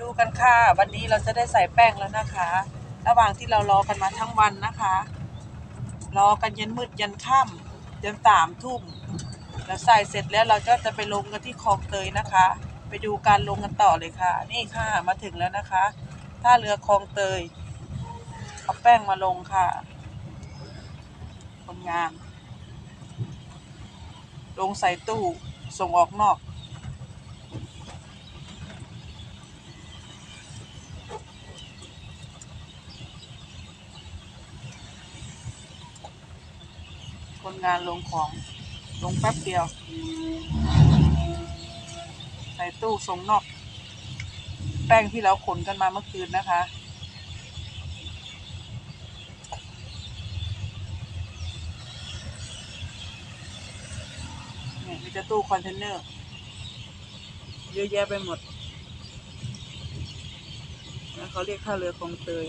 ดูกันค่ะ วันนี้เราจะได้ใส่แป้งแล้วนะคะ ระหว่างที่เรารอกันมาทั้งวันนะคะ รอกันยันมืดยันค่ำยันสามทุ่มแล้วใส่เสร็จแล้วเราก็จะไปลงกันที่คลองเตยนะคะ ไปดูการลงกันต่อเลยค่ะ นี่ค่ะมาถึงแล้วนะคะท่าเรือคลองเตยเอาแป้งมาลงค่ะคนงานลงใส่ตู้ส่งออกนอก คนงานลงของ ลงแป๊บเดียว ใส่ตู้ส่งนอก แป้งที่เราขนกันมาเมื่อคืนนะคะเนี่ยมีแต่ตู้คอนเทนเนอร์ เยอะแยะไปหมดแล้วเขาเรียกท่าเรือคลองเตย